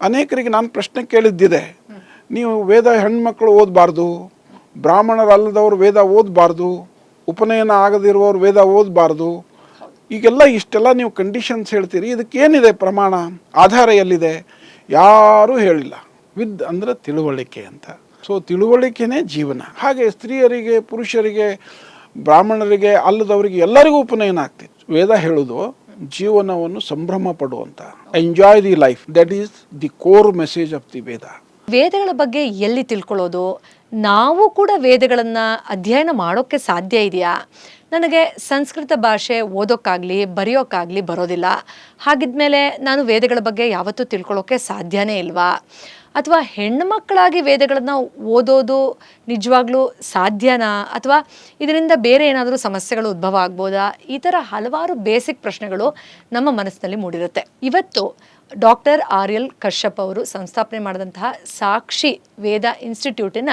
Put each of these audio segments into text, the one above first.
ಅನೇಕರಿಗೆ ನಾನು ಪ್ರಶ್ನೆ ಕೇಳಿದ್ದಿದೆ. ನೀವು ವೇದ ಹೆಣ್ಮಕ್ಳು ಓದಬಾರ್ದು, ಬ್ರಾಹ್ಮಣರಲ್ಲದವರು ವೇದ ಓದಬಾರ್ದು, ಉಪನಯನ ಆಗದಿರುವವರು ವೇದ ಓದಬಾರ್ದು, ಈಗೆಲ್ಲ ಇಷ್ಟೆಲ್ಲ ನೀವು ಕಂಡೀಷನ್ಸ್ ಹೇಳ್ತೀರಿ, ಇದಕ್ಕೇನಿದೆ ಪ್ರಮಾಣ, ಆಧಾರ ಎಲ್ಲಿದೆ? ಯಾರೂ ಹೇಳಿಲ್ಲ. ವಿದ್ ಅಂದರೆ ತಿಳುವಳಿಕೆ ಅಂತ. ಸೊ ತಿಳುವಳಿಕೆನೇ ಜೀವನ. ಹಾಗೆ ಸ್ತ್ರೀಯರಿಗೆ, ಪುರುಷರಿಗೆ, ಬ್ರಾಹ್ಮಣರಿಗೆ, ಅಲ್ಲದವರಿಗೆ ಎಲ್ಲರಿಗೂ ಉಪನಯನ ಆಗ್ತಿತ್ತು. ವೇದ ಹೇಳೋದು ಜೀವನವನ್ನು ಸಂಭ್ರಮ ಪಡುವಂತ. Enjoy the life that is the core message of the Veda ವೇದಗಳ ಬಗ್ಗೆ ಎಲ್ಲಿ ತಿಳ್ಕೊಳ್ಳೋದು? ನಾವು ಕೂಡ ವೇದಗಳನ್ನು ಅಧ್ಯಯನ ಮಾಡೋಕ್ಕೆ ಸಾಧ್ಯ ಇದೆಯಾ? ನನಗೆ ಸಂಸ್ಕೃತ ಭಾಷೆ ಓದೋಕ್ಕಾಗಲಿ, ಬರೆಯೋಕ್ಕಾಗಲಿ ಬರೋದಿಲ್ಲ. ಹಾಗಿದ್ಮೇಲೆ ನಾನು ವೇದಗಳ ಬಗ್ಗೆ ಯಾವತ್ತೂ ತಿಳ್ಕೊಳ್ಳೋಕ್ಕೆ ಸಾಧ್ಯನೇ ಇಲ್ವಾ? ಅಥವಾ ಹೆಣ್ಣುಮಕ್ಕಳಾಗಿ ವೇದಗಳನ್ನು ಓದೋದು ನಿಜವಾಗ್ಲೂ ಸಾಧ್ಯನಾ? ಅಥವಾ ಇದರಿಂದ ಬೇರೆ ಏನಾದರೂ ಸಮಸ್ಯೆಗಳು ಉದ್ಭವ ಆಗ್ಬೋದಾ? ಈ ಥರ ಹಲವಾರು ಬೇಸಿಕ್ ಪ್ರಶ್ನೆಗಳು ನಮ್ಮ ಮನಸ್ಸಿನಲ್ಲಿ ಮೂಡಿರುತ್ತೆ. ಇವತ್ತು ಡಾಕ್ಟರ್ ಆರ್ ಎಲ್ ಕಶ್ಯಪ್ ಅವರು ಸಂಸ್ಥಾಪನೆ ಮಾಡಿದಂತಹ ಸಾಕ್ಷಿ ವೇದ ಇನ್ಸ್ಟಿಟ್ಯೂಟಿನ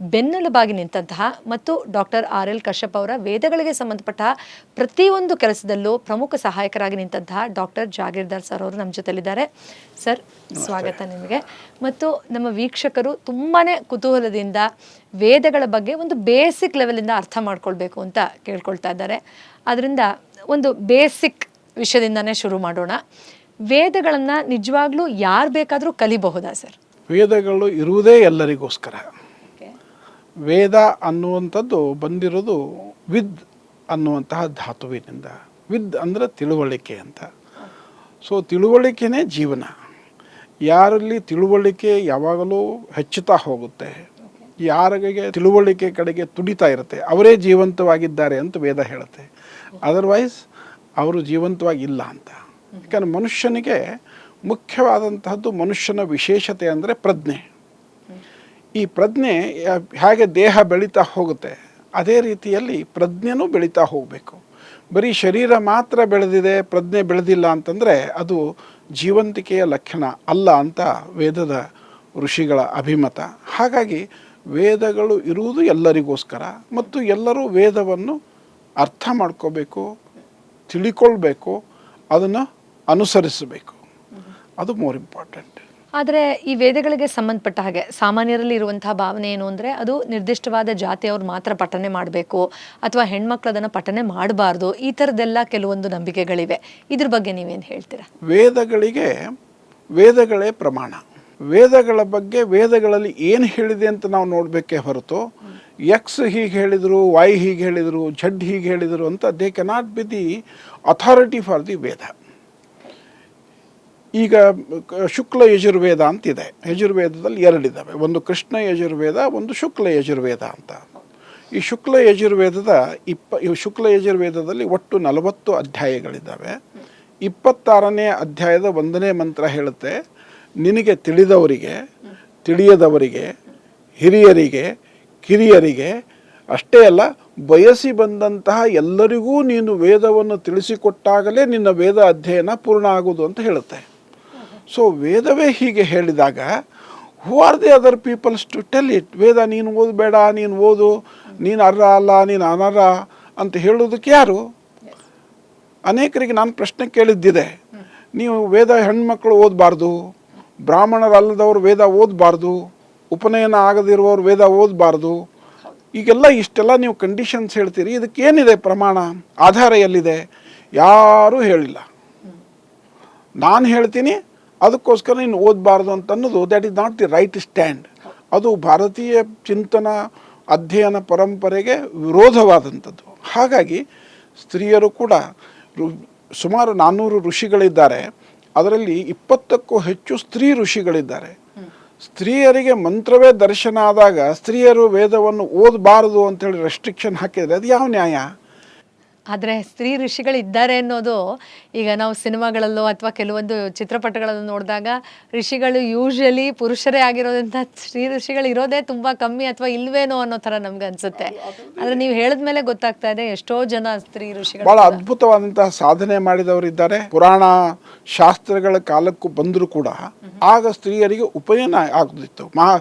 ಬೆನ್ನೆಲುಬಾಗಿ ನಿಂತಹ ಮತ್ತು ಡಾಕ್ಟರ್ ಆರ್ ಎಲ್ ಕಶ್ಯಪ್ ಅವರ ವೇದಗಳಿಗೆ ಸಂಬಂಧಪಟ್ಟ ಪ್ರತಿಯೊಂದು ಕೆಲಸದಲ್ಲೂ ಪ್ರಮುಖ ಸಹಾಯಕರಾಗಿ ನಿಂತಹ ಡಾಕ್ಟರ್ ಜಾಗೀರ್ದಾರ್ ಸರ್ ಅವರು ನಮ್ಮ ಜೊತೆಲಿದ್ದಾರೆ. ಸರ್ ಸ್ವಾಗತ ನಿಮಗೆ. ಮತ್ತು ನಮ್ಮ ವೀಕ್ಷಕರು ತುಂಬಾ ಕುತೂಹಲದಿಂದ ವೇದಗಳ ಬಗ್ಗೆ ಒಂದು ಬೇಸಿಕ್ ಲೆವೆಲಿಂದ ಅರ್ಥ ಮಾಡ್ಕೊಳ್ಬೇಕು ಅಂತ ಕೇಳ್ಕೊಳ್ತಾ ಇದ್ದಾರೆ. ಅದರಿಂದ ಒಂದು ಬೇಸಿಕ್ ವಿಷಯದಿಂದನೇ ಶುರು ಮಾಡೋಣ. ವೇದಗಳನ್ನು ನಿಜವಾಗ್ಲೂ ಯಾರು ಬೇಕಾದರೂ ಕಲಿಬಹುದಾ ಸರ್? ವೇದಗಳು ಇರುವುದೇ ಎಲ್ಲರಿಗೋಸ್ಕರ. ವೇದ ಅನ್ನುವಂಥದ್ದು ಬಂದಿರೋದು ವಿದ್ ಅನ್ನುವಂತಹ ಧಾತುವಿನಿಂದ. ವಿದ್ ಅಂದರೆ ತಿಳುವಳಿಕೆ ಅಂತ. ಸೊ ತಿಳುವಳಿಕೆನೇ ಜೀವನ. ಯಾರಲ್ಲಿ ತಿಳುವಳಿಕೆ ಯಾವಾಗಲೂ ಹೆಚ್ಚುತ್ತಾ ಹೋಗುತ್ತೆ ಯಾರಿಗೆ ತಿಳುವಳಿಕೆ ಕಡೆಗೆ ತುಡಿತಾ ಇರುತ್ತೆ ಅವರೇ ಜೀವಂತವಾಗಿದ್ದಾರೆ ಅಂತ ವೇದ ಹೇಳುತ್ತೆ. ಅದರ್ವೈಸ್ ಅವರು ಜೀವಂತವಾಗಿಲ್ಲ ಅಂತ. ಯಾಕಂದ್ರೆ ಮನುಷ್ಯನಿಗೆ ಮುಖ್ಯವಾದಂತಹದ್ದು ಮನುಷ್ಯನ ವಿಶೇಷತೆ ಅಂದರೆ ಪ್ರಜ್ಞೆ. ಈ ಪ್ರಜ್ಞೆ ಹೇಗೆ ದೇಹ ಬೆಳೀತಾ ಹೋಗುತ್ತೆ, ಅದೇ ರೀತಿಯಲ್ಲಿ ಪ್ರಜ್ಞೆನೂ ಬೆಳೀತಾ ಹೋಗಬೇಕು. ಬರೀ ಶರೀರ ಮಾತ್ರ ಬೆಳೆದಿದೆ, ಪ್ರಜ್ಞೆ ಬೆಳೆದಿಲ್ಲ ಅಂತಂದರೆ ಅದು ಜೀವಂತಿಕೆಯ ಲಕ್ಷಣ ಅಲ್ಲ ಅಂತ ವೇದದ ಋಷಿಗಳ ಅಭಿಮತ. ಹಾಗಾಗಿ ವೇದಗಳು ಇರುವುದು ಎಲ್ಲರಿಗೋಸ್ಕರ ಮತ್ತು ಎಲ್ಲರೂ ವೇದವನ್ನು ಅರ್ಥ ಮಾಡ್ಕೋಬೇಕು, ತಿಳ್ಕೊಳ್ಬೇಕು, ಅದನ್ನು ಅನುಸರಿಸಬೇಕು. ಅದು ಮೋರ್ ಇಂಪಾರ್ಟೆಂಟ್ ಆದರೆ ಈ ವೇದಗಳಿಗೆ ಸಂಬಂಧಪಟ್ಟ ಹಾಗೆ ಸಾಮಾನ್ಯರಲ್ಲಿ ಇರುವಂತಹ ಭಾವನೆ ಏನು ಅಂದರೆ ಅದು ನಿರ್ದಿಷ್ಟವಾದ ಜಾತಿಯವ್ರು ಮಾತ್ರ ಪಠನೆ ಮಾಡಬೇಕು ಅಥವಾ ಹೆಣ್ಮಕ್ಳು ಅದನ್ನು ಪಠನೆ ಮಾಡಬಾರ್ದು. ಈ ಥರದ್ದೆಲ್ಲ ಕೆಲವೊಂದು ನಂಬಿಕೆಗಳಿವೆ. ಇದ್ರ ಬಗ್ಗೆ ನೀವೇನು ಹೇಳ್ತೀರಾ? ವೇದಗಳಿಗೆ ವೇದಗಳೇ ಪ್ರಮಾಣ. ವೇದಗಳ ಬಗ್ಗೆ ವೇದಗಳಲ್ಲಿ ಏನು ಹೇಳಿದೆ ಅಂತ ನಾವು ನೋಡಬೇಕೇ ಹೊರತು ಎಕ್ಸ್ ಹೀಗೆ ಹೇಳಿದರು ವೈ ಹೀಗೆ ಹೇಳಿದರು ಝಡ್ ಹೀಗೆ ಹೇಳಿದರು ಅಂತ they cannot be the authority for the Veda ಈಗ ಶುಕ್ಲ ಯಜುರ್ವೇದ ಅಂತಿದೆ. ಯಜುರ್ವೇದದಲ್ಲಿ ಎರಡಿದ್ದಾವೆ ಒಂದು ಕೃಷ್ಣ ಯಜುರ್ವೇದ, ಒಂದು ಶುಕ್ಲ ಯಜುರ್ವೇದ ಅಂತ. ಈ ಶುಕ್ಲ ಯಜುರ್ವೇದದ ಇಪ್ಪ ಶುಕ್ಲ ಯಜುರ್ವೇದದಲ್ಲಿ ಒಟ್ಟು ನಲವತ್ತು ಅಧ್ಯಾಯಗಳಿದ್ದಾವೆ ಇಪ್ಪತ್ತಾರನೇ ಅಧ್ಯಾಯದ ಒಂದನೇ ಮಂತ್ರ ಹೇಳುತ್ತೆ, ನಿನಗೆ ತಿಳಿದವರಿಗೆ, ತಿಳಿಯದವರಿಗೆ, ಹಿರಿಯರಿಗೆ, ಕಿರಿಯರಿಗೆ, ಅಷ್ಟೇ ಅಲ್ಲ, ಬಯಸಿ ಬಂದಂತಹ ಎಲ್ಲರಿಗೂ ನೀನು ವೇದವನ್ನು ತಿಳಿಸಿಕೊಟ್ಟಾಗಲೇ ನಿನ್ನ ವೇದ ಅಧ್ಯಯನ ಪೂರ್ಣ ಆಗುವುದು ಅಂತ ಹೇಳುತ್ತೆ. ಸೊ ವೇದವೇ ಹೀಗೆ ಹೇಳಿದಾಗ who are the other peoples to tell it Veda, ನೀನು ಓದಬೇಡ, ನೀನು ಓದು, ನೀನು ಅರ್ಹ ಅಲ್ಲ, ನೀನು ಅನರ್ಹ ಅಂತ ಹೇಳೋದಕ್ಕೆ ಯಾರು? ಅನೇಕರಿಗೆ ನಾನು ಪ್ರಶ್ನೆ ಕೇಳಿದ್ದಿದೆ. ನೀವು ವೇದ ಹೆಣ್ಮಕ್ಳು ಓದಬಾರ್ದು, ಬ್ರಾಹ್ಮಣರಲ್ಲದವರು ವೇದ ಓದಬಾರ್ದು, ಉಪನಯನ ಆಗದಿರುವವರು ವೇದ ಓದಬಾರ್ದು, ಈಗೆಲ್ಲ ಇಷ್ಟೆಲ್ಲ ನೀವು ಕಂಡೀಷನ್ಸ್ ಹೇಳ್ತೀರಿ, ಇದಕ್ಕೇನಿದೆ ಪ್ರಮಾಣ? ಆಧಾರ ಎಲ್ಲಿದೆ? ಯಾರೂ ಹೇಳಿಲ್ಲ. ನಾನು ಹೇಳ್ತೀನಿ ಅದಕ್ಕೋಸ್ಕರ ನೀನು ಓದಬಾರ್ದು ಅಂತ ಅನ್ನೋದು that is not the right stand ಅದು ಭಾರತೀಯ ಚಿಂತನ ಅಧ್ಯಯನ ಪರಂಪರೆಗೆ ವಿರೋಧವಾದಂಥದ್ದು. ಹಾಗಾಗಿ ಸ್ತ್ರೀಯರು ಕೂಡ ಸುಮಾರು ನಾನ್ನೂರು ಋಷಿಗಳಿದ್ದಾರೆ. ಅದರಲ್ಲಿ ಇಪ್ಪತ್ತಕ್ಕೂ ಹೆಚ್ಚು ಸ್ತ್ರೀ ಋಷಿಗಳಿದ್ದಾರೆ. ಸ್ತ್ರೀಯರಿಗೆ ಮಂತ್ರವೇ ದರ್ಶನ ಆದಾಗ ಸ್ತ್ರೀಯರು ವೇದವನ್ನು ಓದಬಾರದು ಅಂತೇಳಿ ರೆಸ್ಟ್ರಿಕ್ಷನ್ ಹಾಕಿದರೆ ಅದು ಯಾವ ನ್ಯಾಯ? ಆದರೆ ಸ್ತ್ರೀ ಋಷಿಗಳು ಇದ್ದಾರೆ ಅನ್ನೋದು ಈಗ ನಾವು ಸಿನಿಮಾಗಳಲ್ಲೋ ಅಥವಾ ಕೆಲವೊಂದು ಚಿತ್ರಪಟಗಳನ್ನು ನೋಡಿದಾಗ ಋಷಿಗಳು ಯೂಶಲಿ ಪುರುಷರೇ ಆಗಿರೋದ್ರಿಂದ ಸ್ತ್ರೀ ಋಷಿಗಳು ಇರೋದೇ ತುಂಬ ಕಮ್ಮಿ ಅಥವಾ ಇಲ್ವೇನೋ ಅನ್ನೋ ಥರ ನಮ್ಗೆ ಅನಿಸುತ್ತೆ. ಆದರೆ ನೀವು ಹೇಳಿದ ಮೇಲೆ ಗೊತ್ತಾಗ್ತಾ ಇದೆ ಎಷ್ಟೋ ಜನ ಸ್ತ್ರೀ ಋಷಿಗಳು ಬಹಳ ಅದ್ಭುತವಾದಂತಹ ಸಾಧನೆ ಮಾಡಿದವರಿದ್ದಾರೆ ಪುರಾಣ ಶಾಸ್ತ್ರಗಳ ಕಾಲಕ್ಕೂ ಬಂದರೂ ಕೂಡ ಆಗ ಸ್ತ್ರೀಯರಿಗೆ ಉಪನಯನ ಆಗುತ್ತಿತ್ತು. ಮಹಾ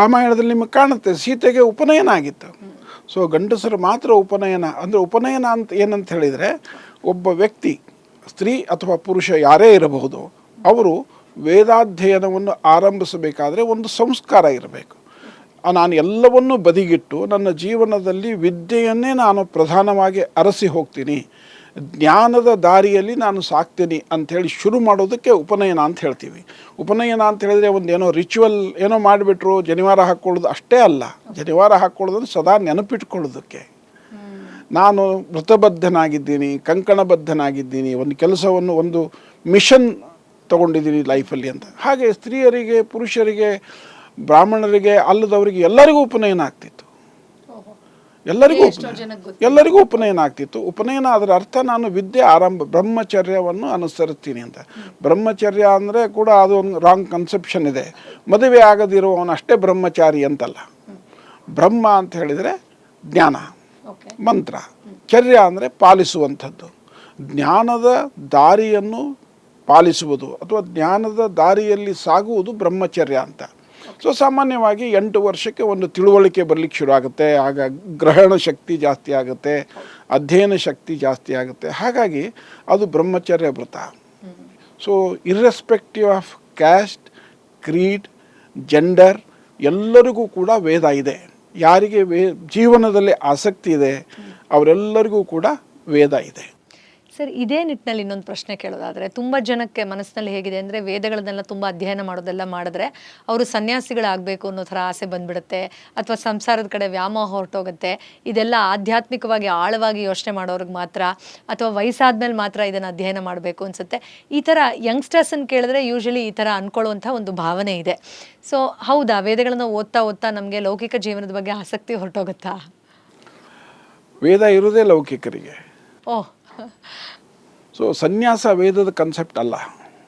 ರಾಮಾಯಣದಲ್ಲಿ ನಿಮಗೆ ಕಾಣುತ್ತೆ ಸೀತೆಗೆ ಉಪನಯನ ಆಗಿತ್ತು. ಸೊ ಗಂಡಸರು ಮಾತ್ರ ಉಪನಯನ, ಅಂದರೆ ಉಪನಯನ ಅಂತ ಏನಂತ ಹೇಳಿದರೆ ಒಬ್ಬ ವ್ಯಕ್ತಿ, ಸ್ತ್ರೀ ಅಥವಾ ಪುರುಷ ಯಾರೇ ಇರಬಹುದು, ಅವರು ವೇದಾಧ್ಯಯನವನ್ನು ಆರಂಭಿಸಬೇಕಾದ್ರೆ ಒಂದು ಸಂಸ್ಕಾರ ಇರಬೇಕು. ನಾನು ಎಲ್ಲವನ್ನೂ ಬದಿಗಿಟ್ಟು ನನ್ನ ಜೀವನದಲ್ಲಿ ವಿದ್ಯೆಯನ್ನೇ ನಾನು ಪ್ರಧಾನವಾಗಿ ಅರಸಿ ಹೋಗ್ತೀನಿ. ಜ್ಞಾನದ ದಾರಿಯಲ್ಲಿ ನಾನು ಸಾಕ್ತೀನಿ ಅಂಥೇಳಿ ಶುರು ಮಾಡೋದಕ್ಕೆ ಉಪನಯನ ಅಂತ ಹೇಳ್ತೀವಿ. ಉಪನಯನ ಅಂತ ಹೇಳಿದ್ರೆ ಒಂದು ಏನೋ ರಿಚುವಲ್ ಏನೋ ಮಾಡಿಬಿಟ್ರು, ಜನಿವಾರ ಹಾಕ್ಕೊಳ್ಳೋದು ಅಷ್ಟೇ ಅಲ್ಲ. ಜನಿವಾರ ಹಾಕ್ಕೊಳ್ಳೋದನ್ನು ಸದಾ ನೆನಪಿಟ್ಕೊಳ್ಳೋದಕ್ಕೆ. ನಾನು ಮೃತಬದ್ಧನಾಗಿದ್ದೀನಿ ಕಂಕಣಬದ್ಧನಾಗಿದ್ದೀನಿ, ಒಂದು ಕೆಲಸವನ್ನು, ಒಂದು ಮಿಷನ್ ತಗೊಂಡಿದ್ದೀನಿ ಲೈಫಲ್ಲಿ ಅಂತ. ಹಾಗೆ ಸ್ತ್ರೀಯರಿಗೆ, ಪುರುಷರಿಗೆ, ಬ್ರಾಹ್ಮಣರಿಗೆ, ಅಲ್ಲದವರಿಗೆ ಎಲ್ಲರಿಗೂ ಉಪನಯನ ಆಗ್ತಿತ್ತು. ಎಲ್ಲರಿಗೂ ಎಲ್ಲರಿಗೂ ಉಪನಯನ ಆಗ್ತಿತ್ತು. ಉಪನಯನ ಅದರ ಅರ್ಥ ನಾನು ವಿದ್ಯೆ ಆರಂಭ ಬ್ರಹ್ಮಚರ್ಯವನ್ನು ಅನುಸರಿಸ್ತೀನಿ ಅಂತ. ಬ್ರಹ್ಮಚರ್ಯ ಅಂದರೆ ಕೂಡ ಅದು ಒಂದು ರಾಂಗ್ ಕನ್ಸೆಪ್ಷನ್ ಇದೆ. ಮದುವೆ ಆಗದಿರುವವನು ಅಷ್ಟೇ ಬ್ರಹ್ಮಚಾರಿ ಅಂತಲ್ಲ. ಬ್ರಹ್ಮ ಅಂತ ಹೇಳಿದರೆ ಜ್ಞಾನ ಮಂತ್ರ. ಚರ್ಯ ಅಂದರೆ ಪಾಲಿಸುವಂಥದ್ದು. ಜ್ಞಾನದ ದಾರಿಯನ್ನು ಪಾಲಿಸುವುದು ಅಥವಾ ಜ್ಞಾನದ ದಾರಿಯಲ್ಲಿ ಸಾಗುವುದು ಬ್ರಹ್ಮಚರ್ಯ ಅಂತ. ಸೊ ಸಾಮಾನ್ಯವಾಗಿ ಎಂಟು ವರ್ಷಕ್ಕೆ ಒಂದು ತಿಳುವಳಿಕೆ ಬರಲಿಕ್ಕೆ ಶುರು ಆಗುತ್ತೆ. ಆಗ ಗ್ರಹಣ ಶಕ್ತಿ ಜಾಸ್ತಿ ಆಗುತ್ತೆ. ಅಧ್ಯಯನ ಶಕ್ತಿ ಜಾಸ್ತಿ ಆಗುತ್ತೆ. ಹಾಗಾಗಿ ಅದು ಬ್ರಹ್ಮಚರ್ಯ ವ್ರತ. So irrespective of caste creed gender ಎಲ್ಲರಿಗೂ ಕೂಡ ವೇದ ಇದೆ. ಯಾರಿಗೆ ವೇ, ಜೀವನದಲ್ಲಿ ಆಸಕ್ತಿ ಇದೆ, ಅವರೆಲ್ಲರಿಗೂ ಕೂಡ ವೇದ ಇದೆ. ಸರ್ ಇದೇ ನಿಟ್ಟಿನಲ್ಲಿ ಇನ್ನೊಂದು ಪ್ರಶ್ನೆ ಕೇಳೋದಾದರೆ ತುಂಬ ಜನಕ್ಕೆ ಮನಸ್ಸಿನಲ್ಲಿ ಹೇಗಿದೆ ಅಂದರೆ ವೇದಗಳನ್ನೆಲ್ಲ ತುಂಬ ಅಧ್ಯಯನ ಮಾಡೋದೆಲ್ಲ ಮಾಡಿದ್ರೆ ಅವರು ಸನ್ಯಾಸಿಗಳಾಗಬೇಕು ಅನ್ನೋ ಥರ ಆಸೆ ಬಂದ್ಬಿಡುತ್ತೆ ಅಥವಾ ಸಂಸಾರದ ಕಡೆ ವ್ಯಾಮೋಹ ಹೊರಟೋಗುತ್ತೆ ಇದೆಲ್ಲ ಆಧ್ಯಾತ್ಮಿಕವಾಗಿ ಆಳವಾಗಿ ಯೋಚನೆ ಮಾಡೋರಿಗೆ ಮಾತ್ರ ಅಥವಾ ವಯಸ್ಸಾದ್ಮೇಲೆ ಮಾತ್ರ ಇದನ್ನು ಅಧ್ಯಯನ ಮಾಡಬೇಕು ಅನ್ಸುತ್ತೆ. ಈ ಥರ ಯಂಗ್ಸ್ಟರ್ಸನ್ನು ಕೇಳಿದ್ರೆ ಯೂಶಲಿ ಈ ಥರ ಅಂದ್ಕೊಳ್ಳುವಂಥ ಒಂದು ಭಾವನೆ ಇದೆ. ಸೊ ಹೌದಾ? ವೇದಗಳನ್ನು ಓದ್ತಾ ಓದ್ತಾ ನಮಗೆ ಲೌಕಿಕ ಜೀವನದ ಬಗ್ಗೆ ಆಸಕ್ತಿ ಹೊರಟೋಗುತ್ತಾ? ವೇದ ಇರುವುದೇ ಲೌಕಿಕರಿಗೆ. ಓಹ್ ಸೊ ಸನ್ಯಾಸ ವೇದದ ಕನ್ಸೆಪ್ಟ್ ಅಲ್ಲ.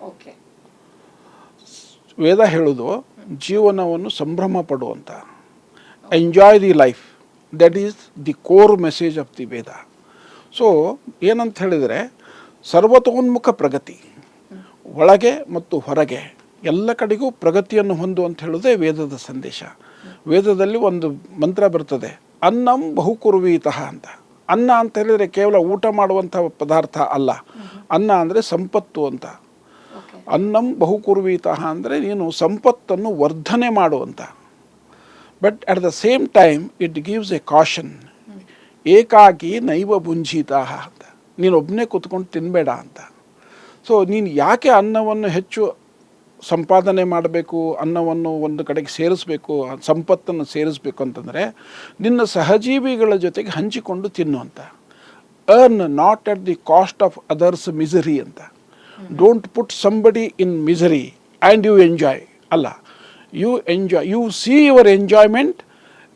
ಓಕೆ ವೇದ ಹೇಳೋದು ಜೀವನವನ್ನು ಸಂಭ್ರಮ ಪಡುವಂಥ enjoy the life that is the core message of the Veda so ಏನಂತ ಹೇಳಿದರೆ ಸರ್ವತೋನ್ಮುಖ ಪ್ರಗತಿ. ಒಳಗೆ ಮತ್ತು ಹೊರಗೆ ಎಲ್ಲ ಕಡೆಗೂ ಪ್ರಗತಿಯನ್ನು ಹೊಂದು ಅಂತ ಹೇಳೋದೇ ವೇದದ ಸಂದೇಶ. ವೇದದಲ್ಲಿ ಒಂದು ಮಂತ್ರ ಬರ್ತದೆ. ಅನ್ನಂ ಬಹುಕುರ್ವೀತಃ ಅಂತ. ಅನ್ನ ಅಂತ ಹೇಳಿದರೆ ಕೇವಲ ಊಟ ಮಾಡುವಂಥ ಪದಾರ್ಥ ಅಲ್ಲ. ಅನ್ನ ಅಂದರೆ ಸಂಪತ್ತು ಅಂತ. ಅನ್ನಂ ಬಹುಕುರ್ವೀತಃ ಅಂದರೆ ನೀನು ಸಂಪತ್ತನ್ನು ವರ್ಧನೆ ಮಾಡುವಂಥ but at the same time it gives a caution ಏಕಾಗಿ ನೈವ ಭುಂಜಿತಾಹ ಅಂತ. ನೀನು ಒಬ್ಬನೇ ಕೂತ್ಕೊಂಡು ತಿನ್ನಬೇಡ ಅಂತ. ಸೊ ನೀನು ಯಾಕೆ ಅನ್ನವನ್ನು ಹೆಚ್ಚು ಸಂಪಾದನೆ ಮಾಡಬೇಕು, ಅನ್ನವನ್ನು ಒಂದು ಕಡೆಗೆ ಸೇರಿಸ್ಬೇಕು, ಸಂಪತ್ತನ್ನು ಸೇರಿಸ್ಬೇಕು ಅಂತಂದರೆ, ನಿನ್ನ ಸಹಜೀವಿಗಳ ಜೊತೆಗೆ ಹಂಚಿಕೊಂಡು ತಿನ್ನು ಅಂತ. Earn not at the cost of others misery ಅಂತ. Don't put somebody in misery and you enjoy ಅಲ್ಲ you enjoy you see your enjoyment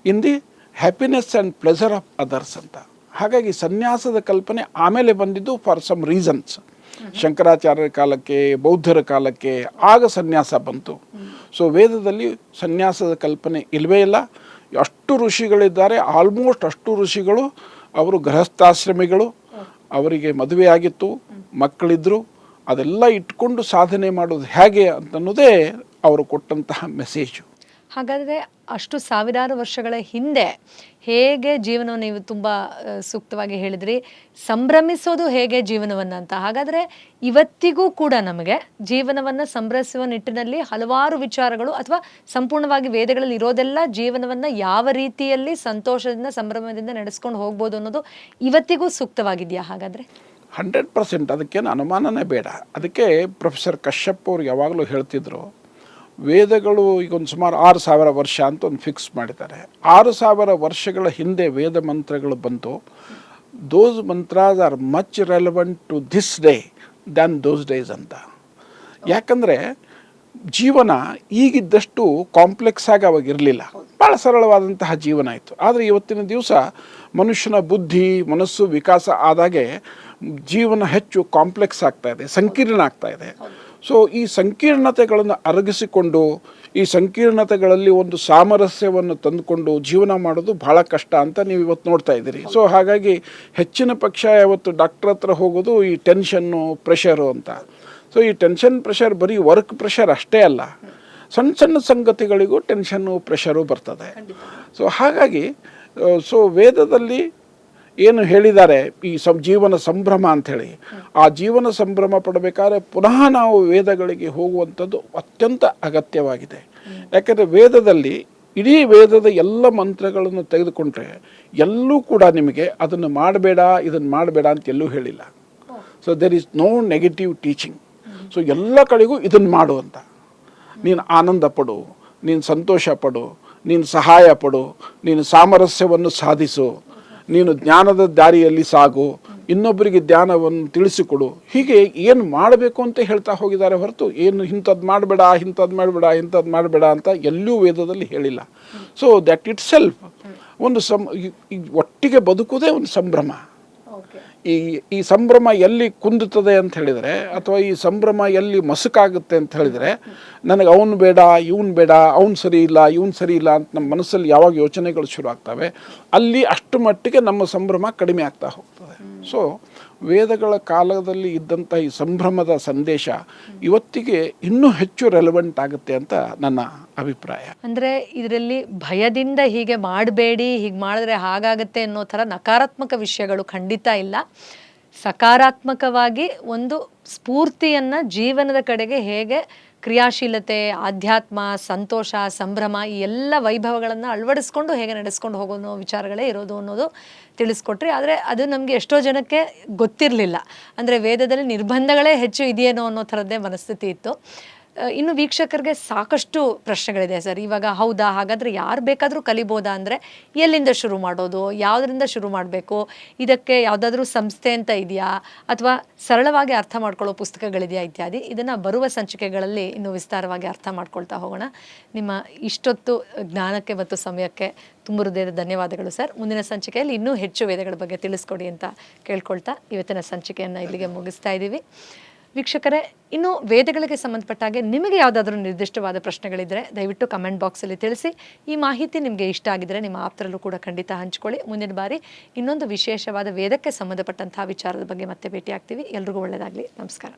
in the happiness and pleasure of others ಅಂತ. ಹಾಗಾಗಿ ಸನ್ಯಾಸದ ಕಲ್ಪನೆ ಆಮೇಲೆ ಬಂದಿದ್ದು ಫಾರ್ ಸಮ್ ರೀಸನ್ಸ್ ಶಂಕರಾಚಾರ್ಯರ ಕಾಲಕ್ಕೆ, ಬೌದ್ಧರ ಕಾಲಕ್ಕೆ ಆಗ ಸನ್ಯಾಸ ಬಂತು. ಸೊ ವೇದದಲ್ಲಿ ಸನ್ಯಾಸದ ಕಲ್ಪನೆ ಇಲ್ಲವೇ ಇಲ್ಲ. ಅಷ್ಟು ಋಷಿಗಳಿದ್ದಾರೆ ಆಲ್ಮೋಸ್ಟ್ ಅಷ್ಟು ಋಷಿಗಳು, ಅವರು ಗೃಹಸ್ಥಾಶ್ರಮಿಗಳು, ಅವರಿಗೆ ಮದುವೆ ಆಗಿತ್ತು, ಮಕ್ಕಳಿದ್ರು, ಅದೆಲ್ಲ ಇಟ್ಕೊಂಡು ಸಾಧನೆ ಮಾಡೋದು ಹೇಗೆ ಅಂತನ್ನೋದೇ ಅವರು ಕೊಟ್ಟಂತಹ ಮೆಸೇಜು ಹಾಗಾದರೆ ಅಷ್ಟು ಸಾವಿರಾರು ವರ್ಷಗಳ ಹಿಂದೆ ಹೇಗೆ ಜೀವನವನ್ನು ನೀವು ತುಂಬ ಸೂಕ್ತವಾಗಿ ಹೇಳಿದ್ರಿ, ಸಂಭ್ರಮಿಸೋದು ಹೇಗೆ ಜೀವನವನ್ನು ಅಂತ. ಹಾಗಾದರೆ ಇವತ್ತಿಗೂ ಕೂಡ ನಮಗೆ ಜೀವನವನ್ನು ಸಂಭ್ರಮಿಸುವ ನಿಟ್ಟಿನಲ್ಲಿ ಹಲವಾರು ವಿಚಾರಗಳು ಅಥವಾ ಸಂಪೂರ್ಣವಾಗಿ ವೇದಗಳಲ್ಲಿ ಇರೋದೆಲ್ಲ ಜೀವನವನ್ನು ಯಾವ ರೀತಿಯಲ್ಲಿ ಸಂತೋಷದಿಂದ, ಸಂಭ್ರಮದಿಂದ ನಡೆಸ್ಕೊಂಡು ಹೋಗ್ಬೋದು ಅನ್ನೋದು ಇವತ್ತಿಗೂ ಸೂಕ್ತವಾಗಿದೆಯಾ ಹಾಗಾದರೆ? Hundred percent. ಅದಕ್ಕೇನು ಅನುಮಾನನೇ ಬೇಡ. ಅದಕ್ಕೆ ಪ್ರೊಫೆಸರ್ ಕಶ್ಯಪ್ ಅವರು ಯಾವಾಗಲೂ ಹೇಳ್ತಿದ್ರು ವೇದಗಳು ಈಗ ಒಂದು ಸುಮಾರು ಆರು ಸಾವಿರ ವರ್ಷ ಅಂತ ಒಂದು ಫಿಕ್ಸ್ ಮಾಡಿದ್ದಾರೆ. ಆರು ಸಾವಿರ ವರ್ಷಗಳ ಹಿಂದೆ ವೇದ ಮಂತ್ರಗಳು ಬಂತು. Those mantras are much relevant to this day than those days ಅಂತ. ಯಾಕಂದರೆ ಜೀವನ ಈಗಿದ್ದಷ್ಟು ಕಾಂಪ್ಲೆಕ್ಸ್ ಆಗಿ ಅವಾಗ ಇರಲಿಲ್ಲ. ಭಾಳ ಸರಳವಾದಂತಹ ಜೀವನ ಇತ್ತು ಆದರೆ ಇವತ್ತಿನ ದಿವಸ ಮನುಷ್ಯನ ಬುದ್ಧಿ, ಮನಸ್ಸು ವಿಕಾಸ ಆದಾಗೆ ಜೀವನ ಹೆಚ್ಚು ಕಾಂಪ್ಲೆಕ್ಸ್ ಆಗ್ತಾ ಇದೆ, ಸಂಕೀರ್ಣ ಆಗ್ತಾ ಇದೆ. ಸೊ ಈ ಸಂಕೀರ್ಣತೆಗಳನ್ನು ಅರಗಿಸಿಕೊಂಡು ಈ ಸಂಕೀರ್ಣತೆಗಳಲ್ಲಿ ಒಂದು ಸಾಮರಸ್ಯವನ್ನು ತಂದುಕೊಂಡು ಜೀವನ ಮಾಡೋದು ಬಹಳ ಕಷ್ಟ ಅಂತ ನೀವು ಇವತ್ತು ನೋಡ್ತಾ ಇದ್ದೀರಿ. ಸೊ ಹಾಗಾಗಿ ಹೆಚ್ಚಿನ ಪಕ್ಷ ಯಾವತ್ತು ಡಾಕ್ಟ್ರ್ ಹತ್ರ ಹೋಗೋದು ಈ ಟೆನ್ಷನ್ನು ಪ್ರೆಷರು ಅಂತ. ಸೊ ಈ ಟೆನ್ಷನ್ ಪ್ರೆಷರ್ ಬರೀ ವರ್ಕ್ ಪ್ರೆಷರ್ ಅಷ್ಟೇ ಅಲ್ಲ. ಸಣ್ಣ ಸಣ್ಣ ಸಂಗತಿಗಳಿಗೂ ಟೆನ್ಷನ್ನು ಪ್ರೆಷರು ಬರ್ತದೆ. ಸೊ ಹಾಗಾಗಿ ಸೊ ವೇದದಲ್ಲಿ ಏನು ಹೇಳಿದ್ದಾರೆ, ಈ ಸಂ, ಜೀವನ ಸಂಭ್ರಮ ಅಂಥೇಳಿ, ಆ ಜೀವನ ಸಂಭ್ರಮ ಪಡಬೇಕಾದ್ರೆ ಪುನಃ ನಾವು ವೇದಗಳಿಗೆ ಹೋಗುವಂಥದ್ದು ಅತ್ಯಂತ ಅಗತ್ಯವಾಗಿದೆ. ಯಾಕಂದರೆ ವೇದದಲ್ಲಿ ಇಡೀ ವೇದದ ಎಲ್ಲ ಮಂತ್ರಗಳನ್ನು ತೆಗೆದುಕೊಂಡ್ರೆ ಎಲ್ಲೂ ಕೂಡ ನಿಮಗೆ ಅದನ್ನು ಮಾಡಬೇಡ, ಇದನ್ನು ಮಾಡಬೇಡ ಅಂತ ಎಲ್ಲೂ ಹೇಳಿಲ್ಲ. So there is no negative teaching so ಎಲ್ಲ ಕಡೆಗೂ ಇದನ್ನು ಮಾಡು ಅಂತ. ನೀನು ಆನಂದ ಪಡು, ನೀನು ಸಂತೋಷ ಪಡು, ನೀನು ಸಹಾಯ ಪಡು, ನೀನು ಸಾಮರಸ್ಯವನ್ನು ಸಾಧಿಸು. ನೀನು ಜ್ಞಾನದ ದಾರಿಯಲ್ಲಿ ಸಾಗು, ಇನ್ನೊಬ್ಬರಿಗೆ ಧ್ಯಾನವನ್ನು ತಿಳಿಸಿಕೊಡು. ಹೀಗೆ ಏನು ಮಾಡಬೇಕು ಅಂತ ಹೇಳ್ತಾ ಹೋಗಿದ್ದಾರೆ ಹೊರತು ಏನು ಇಂಥದ್ದು ಮಾಡಬೇಡ ಇಂಥದ್ದು ಮಾಡಬೇಡ ಇಂಥದ್ದು ಮಾಡಬೇಡ ಅಂತ ಎಲ್ಲೂ ವೇದದಲ್ಲಿ ಹೇಳಿಲ್ಲ. ಸೊ ದ್ಯಾಟ್ ಇಟ್ ಸೆಲ್ಫ್ ಒಂದು ಸಂ ಒಟ್ಟಿಗೆ ಬದುಕುವುದೇ ಒಂದು ಸಂಭ್ರಮ. ಈ ಈ ಸಂಭ್ರಮ ಎಲ್ಲಿ ಕುಂದುತ್ತದೆ ಅಂತ ಹೇಳಿದರೆ, ಅಥವಾ ಈ ಸಂಭ್ರಮ ಎಲ್ಲಿ ಮಸುಕಾಗುತ್ತೆ ಅಂತ ಹೇಳಿದರೆ, ನನಗೆ ಅವನು ಬೇಡ, ಇವನು ಬೇಡ, ಅವನು ಸರಿ ಇಲ್ಲ, ಇವನು ಸರಿ ಇಲ್ಲ ಅಂತ ನಮ್ಮ ಮನಸ್ಸಲ್ಲಿ ಯಾವಾಗ ಯೋಚನೆಗಳು ಶುರು ಆಗ್ತವೆ, ಅಲ್ಲಿ ಅಷ್ಟು ಮಟ್ಟಿಗೆ ನಮ್ಮ ಸಂಭ್ರಮ ಕಡಿಮೆ ಆಗ್ತಾ ಹೋಗ್ತದೆ. ಸೊ ವೇದಗಳ ಕಾಲದಲ್ಲಿ ಇದ್ದಂಥ ಈ ಸಂಭ್ರಮದ ಸಂದೇಶ ಇವತ್ತಿಗೆ ಇನ್ನೂ ಹೆಚ್ಚು ರೆಲೆವೆಂಟ್ ಆಗುತ್ತೆ ಅಂತ ನನ್ನ ಅಭಿಪ್ರಾಯ. ಅಂದರೆ ಇದರಲ್ಲಿ ಭಯದಿಂದ ಹೀಗೆ ಮಾಡಬೇಡಿ, ಹೀಗೆ ಮಾಡಿದ್ರೆ ಹಾಗಾಗುತ್ತೆ ಅನ್ನೋ ಥರ ನಕಾರಾತ್ಮಕ ವಿಷಯಗಳು ಖಂಡಿತ ಇಲ್ಲ. ಸಕಾರಾತ್ಮಕವಾಗಿ ಒಂದು ಸ್ಫೂರ್ತಿಯನ್ನು ಜೀವನದ ಕಡೆಗೆ ಹೇಗೆ ಕ್ರಿಯಾಶೀಲತೆ, ಆಧ್ಯಾತ್ಮ, ಸಂತೋಷ, ಸಂಭ್ರಮ ಈ ಎಲ್ಲ ವೈಭವಗಳನ್ನು ಅಳವಡಿಸ್ಕೊಂಡು ಹೇಗೆ ನಡೆಸ್ಕೊಂಡು ಹೋಗೋ ಅನ್ನೋ ವಿಚಾರಗಳೇ ಇರೋದು ಅನ್ನೋದು ತಿಳಿಸ್ಕೊಟ್ರಿ. ಆದರೆ ಅದು ನಮಗೆ ಎಷ್ಟೋ ಜನಕ್ಕೆ ಗೊತ್ತಿರಲಿಲ್ಲ. ಅಂದರೆ ವೇದದಲ್ಲಿ ನಿರ್ಬಂಧಗಳೇ ಹೆಚ್ಚು ಇದೆಯೇನೋ ಅನ್ನೋ ಥರದ್ದೇ ಮನಸ್ಥಿತಿ ಇತ್ತು. ಇನ್ನು ವೀಕ್ಷಕರಿಗೆ ಸಾಕಷ್ಟು ಪ್ರಶ್ನೆಗಳಿದೆ ಸರ್. ಇವಾಗ ಹೌದಾ, ಹಾಗಾದರೆ ಯಾರು ಬೇಕಾದರೂ ಕಲಿಬೋದಾ ಅಂದರೆ ಎಲ್ಲಿಂದ ಶುರು ಮಾಡೋದು, ಯಾವುದರಿಂದ ಶುರು ಮಾಡಬೇಕು, ಇದಕ್ಕೆ ಯಾವುದಾದ್ರೂ ಸಂಸ್ಥೆ ಅಂತ ಇದೆಯಾ, ಅಥವಾ ಸರಳವಾಗಿ ಅರ್ಥ ಮಾಡ್ಕೊಳ್ಳೋ ಪುಸ್ತಕಗಳಿದೆಯಾ ಇತ್ಯಾದಿ, ಇದನ್ನು ಬರುವ ಸಂಚಿಕೆಗಳಲ್ಲಿ ಇನ್ನು ವಿಸ್ತಾರವಾಗಿ ಅರ್ಥ ಮಾಡ್ಕೊಳ್ತಾ ಹೋಗೋಣ. ನಿಮ್ಮ ಇಷ್ಟೊತ್ತು ಜ್ಞಾನಕ್ಕೆ ಮತ್ತು ಸಮಯಕ್ಕೆ ತುಂಬ ಹೃದಯದ ಧನ್ಯವಾದಗಳು ಸರ್. ಮುಂದಿನ ಸಂಚಿಕೆಯಲ್ಲಿ ಇನ್ನೂ ಹೆಚ್ಚು ವೇದಗಳ ಬಗ್ಗೆ ತಿಳಿಸ್ಕೊಡಿ ಅಂತ ಕೇಳ್ಕೊಳ್ತಾ ಇವತ್ತಿನ ಸಂಚಿಕೆಯನ್ನು ಇಲ್ಲಿಗೆ ಮುಗಿಸ್ತಾ ಇದ್ದೀವಿ. ವೀಕ್ಷಕರೇ, ಇನ್ನು ವೇದಗಳಿಗೆ ಸಂಬಂಧಪಟ್ಟ ಹಾಗೆ ನಿಮಗೆ ಯಾವುದಾದ್ರೂ ನಿರ್ದಿಷ್ಟವಾದ ಪ್ರಶ್ನೆಗಳಿದ್ದರೆ ದಯವಿಟ್ಟು ಕಮೆಂಟ್ ಬಾಕ್ಸಲ್ಲಿ ತಿಳಿಸಿ. ಈ ಮಾಹಿತಿ ನಿಮಗೆ ಇಷ್ಟ ಆಗಿದ್ದರೆ ನಿಮ್ಮ ಆಪ್ತರಲ್ಲೂ ಕೂಡ ಖಂಡಿತ ಹಂಚ್ಕೊಳ್ಳಿ. ಮುಂದಿನ ಬಾರಿ ಇನ್ನೊಂದು ವಿಶೇಷವಾದ ವೇದಕ್ಕೆ ಸಂಬಂಧಪಟ್ಟಂತಹ ವಿಚಾರದ ಬಗ್ಗೆ ಮತ್ತೆ ಭೇಟಿಯಾಗ್ತೀವಿ. ಎಲ್ರಿಗೂ ಒಳ್ಳೆಯದಾಗಲಿ. ನಮಸ್ಕಾರ.